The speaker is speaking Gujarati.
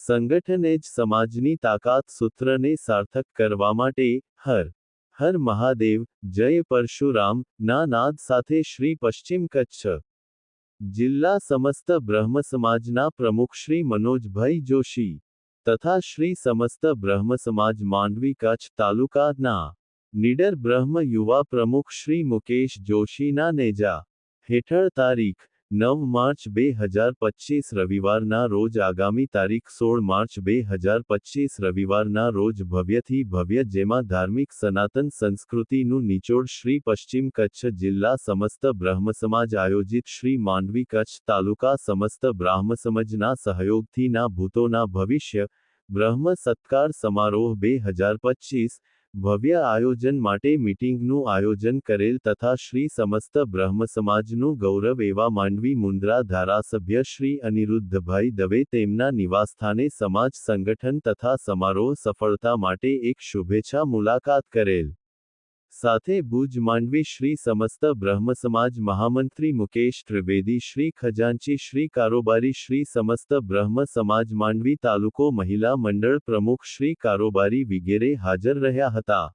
સંગઠન જ સમાજની તાકાત સૂત્રને સાર્થક કરવા માટે હર હર મહાદેવ, જય પરશુરામ ના નાદ સાથે શ્રી પશ્ચિમ કચ્છ. જિલ્લા સમસ્ત બ્રહ્મ સમાજના પ્રમુખ શ્રી મનોજભાઈ જોશી તથા શ્રી સમસ્ત બ્રહ્મ સમાજ માંડવી કચ્છ તાલુકાના નીડર બ્રહ્મ યુવા પ્રમુખ શ્રી મુકેશ જોશીના નેજા. હેઠળ તારીખ નવ માર્ચ બે હજાર પચીસ રવિવારના રોજ આગામી તારીખ સોળ માર્ચ બે હજાર પચીસ રવિવારના રોજ ભવ્યથી ભવ્ય જેમાં ધાર્મિક સનાતન સંસ્કૃતિનું નિચોડ શ્રી પશ્ચિમ કચ્છ જિલ્લા સમસ્ત બ્રહ્મ સમાજ આયોજિત શ્રી માંડવી કચ્છ તાલુકા સમસ્ત બ્રાહ્મ સમાજના સહયોગથી ના ભૂતોના ભવિષ્ય બ્રહ્મ સત્કાર સમારોહ બે હજાર પચીસ ભવ્ય આયોજન માટે મીટિંગનું આયોજન કરેલ તથા શ્રી સમસ્ત બ્રહ્મ સમાજનું ગૌરવ એવા માંડવી મુન્દ્રા ધારાસભ્ય શ્રી અનિરુદ્ધભાઈ દવે તેમના નિવાસસ્થાને સમાજ સંગઠન તથા સમારોહ સફળતા માટે એક શુભેચ્છા મુલાકાત કરેલ. સાથે ભુજ માંડવી શ્રી સમસ્ત બ્રહ્મ સમાજ મહામંત્રી મુકેશ ત્રિવેદી, શ્રી ખજાનચી, શ્રી કારોબારી શ્રી સમસ્ત બ્રહ્મ સમાજ માંડવી તાલુકો મહિલા મંડળ પ્રમુખ શ્રી કારોબારી વિગેરે હાજર રહ્યા હતા.